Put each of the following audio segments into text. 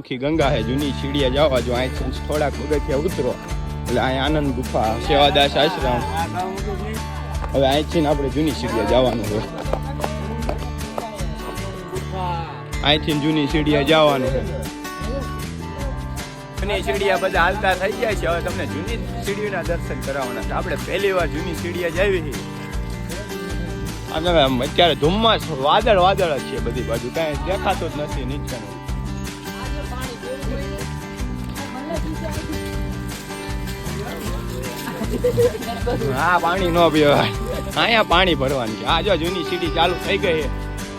આખી ગંગા હે, જૂની સીડીએ જવા જો અહીંથી થોડાક પગથિયા ઉતરો. એટલે અહીં આનંદ ગુફા, સેવાદાસ આશ્રમ. હવે અહીંથી આપણે જૂની સીડિયા જવાનું છે. અહીંથી જૂની સીડિયા જવાનું છે. જૂની સીડિયા બધા હાલતા થઈ ગયા છે. હવે તમને જૂની સીડીઓના દર્શન કરાવવાના છે. આપણે પહેલી વાર જૂની સીડિયા જાવી છે. અને અત્યારે ધુમ્મસ વાદળ વાદળ જ છે બધી બાજુ. કાંઈ દેખાતું જ નથી નીચેનું. હા પાણી ન પીવાય. અહીંયા પાણી ભરવાનું છે. આ જો જૂની સીડી ચાલુ થઈ ગઈ છે.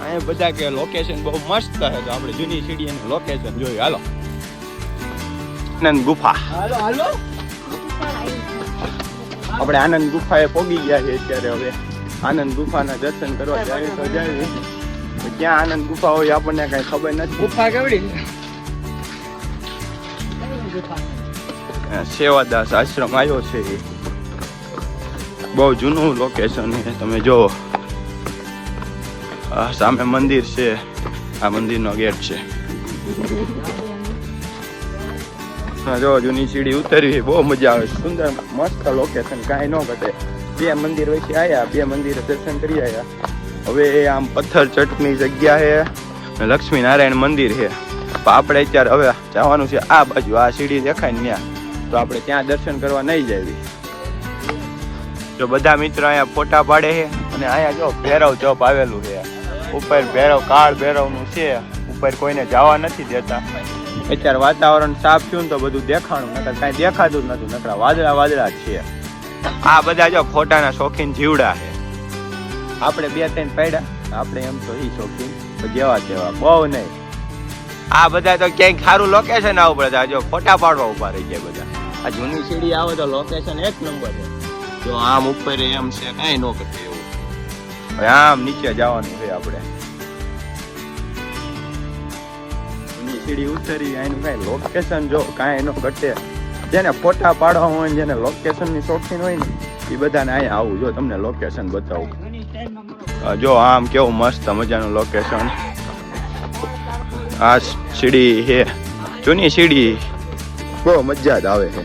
અહીંયા બધા કે લોકેશન બહુ મસ્ત છે. તો આપણે જૂની સીડી એનું લોકેશન જોયું. હાલો. આનંદ ગુફા. હાલો હાલો. આપણે આનંદ ગુફાએ પોગી ગયા છે અત્યારે હવે. આનંદ ગુફાના દર્શન કરવા જાય તો જાય. ક્યાં આનંદ ગુફા હોય આપણને કઈ ખબર નથી. ગુફા કેવડી? સેવાદાસ આશ્રમ આવ્યો છે. બહુ જૂનું લોકેશન છે. તમે આ સામે મંદિર છે. આ મંદિરનો ગેટ છે. જો, જૂની સીડી ઉતરવી બહુ મજા આવે. સુંદર, મસ્ત લોકેશન કાંઈ ન ઘટે. બે મંદિર વચ્ચે આવ્યા બે મંદિરે દર્શન કરી આવ્યા હવે આમ પથ્થર ચટની જગ્યા છે. અને લક્ષ્મી નારાયણ મંદિર છે. પણ આપણે અત્યારે હવે જવાનું છે આ બાજુ. આ સીડી દેખાય ને ત્યાં. તો આપણે ત્યાં દર્શન કરવા નહીં જાવી. જો બધા મિત્રો અહીંયા ફોટા પાડે છે અને અહીંયા જો ભેરવ ચોપ આવેલું છે. ઉપર ભેરવ, કાળ ભેરવનું છે. ઉપર કોઈને જવા નથી દેતા. અત્યારે વાતાવરણ સાફ થયું ને તો બધું દેખાણું, નકર કાંઈ દેખાતું જ નથી નકરા વાદળા વાદળા જ છે. આ બધા જો ફોટાના શોખીન જીવડા છે. આપણે બે ત્રણ પાડ્યા આપણે એમ તો એ શોખીન જેવા તેવા બહુ નહીં. આ બધા તો ક્યાંક સારું લોકેશન આવું પડે જો ફોટા પાડવા ઊભા રહી ગયા બધા. આ જૂની સીડી આવે તો લોકેશન એક નંબર છે. જો આમ ઉપર એમ છે, કાંઈ ન કરતે એવું. હવે આમ નીચે જવાનું છે આપણે. સીડી ઉતરી એનું કાંઈ લોકેશન જો કાંઈ ન ઘટે. જેને ફોટા પાડવા હોય જેને લોકેશનની શોખીન હોય ને એ બધાને અહીંયા આવું. જો તમને લોકેશન બતાવું. જો આમ કેવું મસ્ત મજાનું લોકેશન આ સીડી હે જૂની સીડી. બહુ મજા જ આવે છે.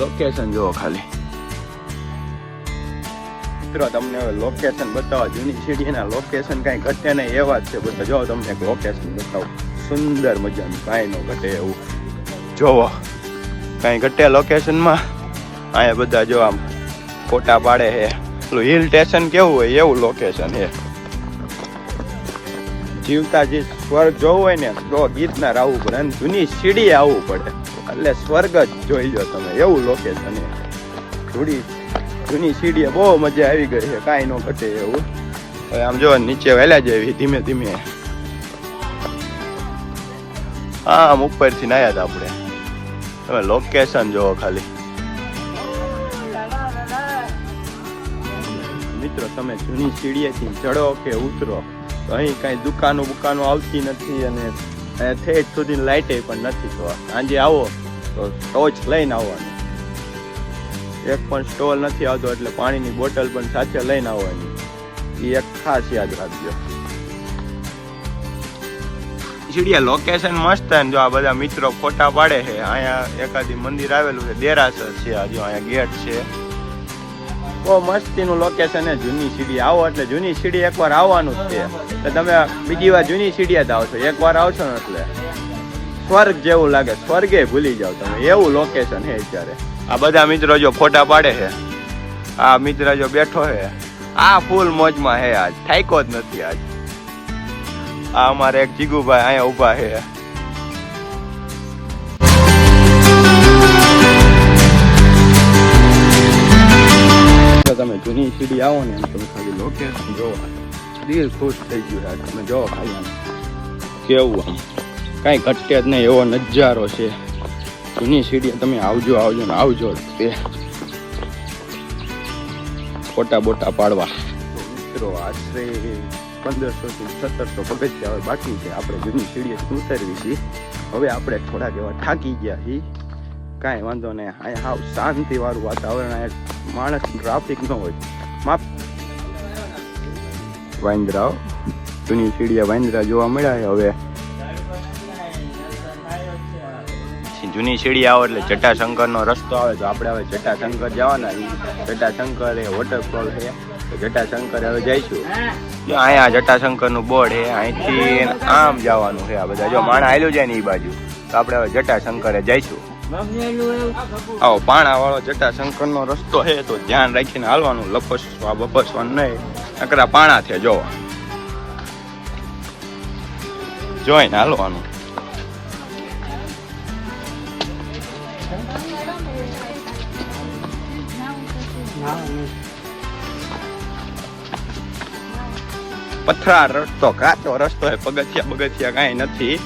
લોકેશન જુઓ ખાલી. મિત્રો, તમને લોકેશન બતાવો. જૂની સીડીના લોકેશન કાંઈ ઘટે નહીં, એવા જ છે બધા. જો તમને એક લોકેશન બતાવું. સુંદર મજાનું કાંઈ ન ઘટે એવું. જોવો, કાંઈ ઘટે લોકેશનમાં અહીંયા બધા જો આમ ફોટા પાડે છે. પેલું હિલ સ્ટેશન કેવું હોય, એવું લોકેશન છે. જીવતા જે સ્વર્ગ જોવું હોય ને, તો ગીતના આવવું પડે અને જૂની સીડી આવવું પડે. એટલે સ્વર્ગ જ જોઈ લો તમે. એવું લોકેશન છે. જૂની જૂની સીડીએ બહુ મજા આવી ગઈ છે, કાંઈ ન ઘટે એવું. હવે આમ જો નીચે વહેલા જેવી ધીમે ધીમે. હા, આમ ઉપરથી નાયા હતા આપણે. તમે લોકેશન જોવો ખાલી. મિત્રો, તમે જૂની સીડીએથી ચડો કે ઉતરો, તો અહીં કાંઈ દુકાનો બુકાનો આવતી નથી અને ઠેઠ સુધી લાઇટે પણ નથી તો સાંજે આવો, તો ટોચ લઈને આવવાનું. એક પણ સ્ટોલ નથી આવતો એટલે પાણીની બોટલ પણ સાથે લઈને આવવાની. એ એક ખાસ યાદ રાખજો. સીડિયા લોકેશન મસ્ત છે જો આ બધા મિત્રો ફોટા પાડે છે. અહીંયા એકાદી મંદિર આવેલું છે દેરાસર છે આ જો અહીંયા ગેટ છે. બહુ મસ્તીનું લોકેશન છે જૂની સીડી આવો એટલે જૂની સીડી એકવાર આવવાનું જ છે. એટલે તમે બીજી વાર જૂની સીડીયા જ આવશો એકવાર આવશો ને એટલે. સ્વર્ગ જેવું લાગે સ્વર્ગે ભૂલી જાઓ તમે. એવું લોકેશન છે અત્યારે. આ બધા મિત્રો જો ફોટા પાડે છે. આ મિત્ર જો બેઠો છે. આ ફૂલ મોજમાં હે આજ. થાયકો જ નથી આજ. આ અમારે એક જીગુભાઈ અહીંયા ઊભા છે. તમે જૂની સીડી આવો ને તમે ખાલી લોકેશન જોવો દિલ ખુશ થઈ ગયું યાર તમે જોવો ખાલી કેવું આમ. કાંઈ ઘટે જ નહીં એવો નજારો છે. જૂની સીડી તમે આવજો આવજો ને આવજો તે ફોટા બોટા પાડવા. મિત્રો, આશરે પંદરસો થી સત્તરસો પગથિયા હવે બાકી છે. આપણે જૂની સીડીએ ઉતરવી છીએ હવે આપણે થોડાક એવા થાકી ગયા છીએ. કાંઈ વાંધો નહીં. અહીંયા હાવ શાંતિવાળું વાતાવરણ, અહીંયા માણસ ટ્રાફિક ન હોય. માપ વાંદરાઓ. જૂની સીડીએ વાંદરા જોવા મળ્યા હવે અહીંથી જૂની સીડી આવો એટલે જટાશંકરનો રસ્તો આવે તો આપણે હવે જટાશંકર જવાના. જટાશંકર એ વોટરફોલ છે. તો જટાશંકર હવે જઈશું. અહીંયા જટાશંકરનું બોર્ડ છે. અહીંથી આમ જવાનું છે આ બધા. જો માણા આવેલું જાય ને એ બાજુ. તો આપણે હવે જટાશંકરે જઈશું. આવો પાણા વાળો જટાશંકરનો રસ્તો છે. તો ધ્યાન રાખીને હાલવાનું. લપસવા બપસવાનું નહીં. નકરા પાણા છે, જોવા. જોઈને હાલવાનું. પથરા રસ્તો, કાચો રસ્તો એ પગથિયા બગથિયા કાંઈ નથી.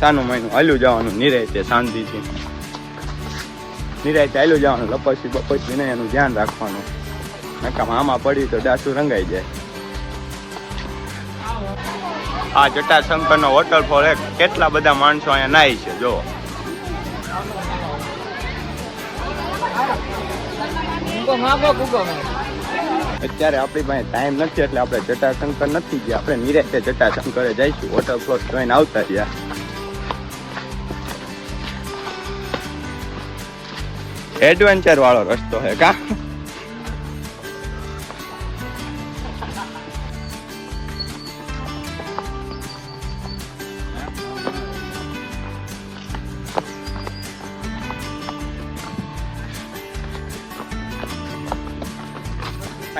સાનું મહિનું હાલ્યું જવાનું નિરાયતે, શાંતિથી. નિરાયતે હાલ્યું જવાનું, લપસી બપસી નહીં એનું ધ્યાન રાખવાનું. નકામાં આમાં પડી તો ડાસું રંગાઈ જાય. આ જટાશંકરનો વોટરફોલ એક કેટલા બધા માણસો અહીંયા નાય છે જો અત્યારે આપણી પાસે ટાઈમ નથી, એટલે આપણે જટાશંકર નથી ગયા. આપણે નિરાતે જટાશંકરે જઈશું. વોટરફોલ જોઈને આવતા રહ્યા. એડવેન્ચર વાળો રસ્તો છે કા?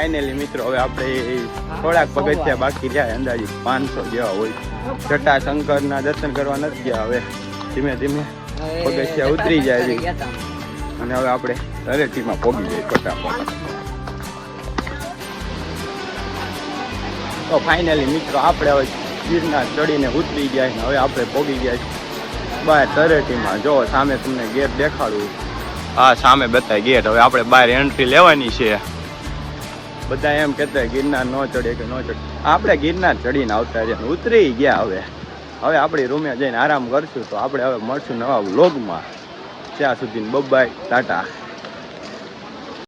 ફાઇનલી મિત્રો હવે આપણે થોડાક પગથિયા બાકી રહ્યા અંદાજે પાંચસો જેવા હોય. જટાશંકરના દર્શન કરવા નથી ગયા હવે. ધીમે ધીમે પગથિયા ઉતરી જાય. અને હવે આપણે તરેટીમાં પોગી જઈએ ફટાફટ. તો ફાઇનલી મિત્રો આપણે હવે ગીરના ચડીને ઉતરી ગયા હવે આપણે પોગી ગયા બાય તરેટીમાં જો સામે તમને ગેટ દેખાડું. હા સામે બતાય ગેટ. હવે આપણે બહાર એન્ટ્રી લેવાની છે. બધા એમ કહેતા ગિરનાર ન ચડે કે ન ચડે. આપણે ગિરનાર ચડીને આવતા ને ઉતરી ગયા હવે. હવે આપણી રૂમે જઈને આરામ કરશું તો આપણે હવે મળશું નવા વ્લોગમાં. ત્યાં સુધી બબાય ટાટા.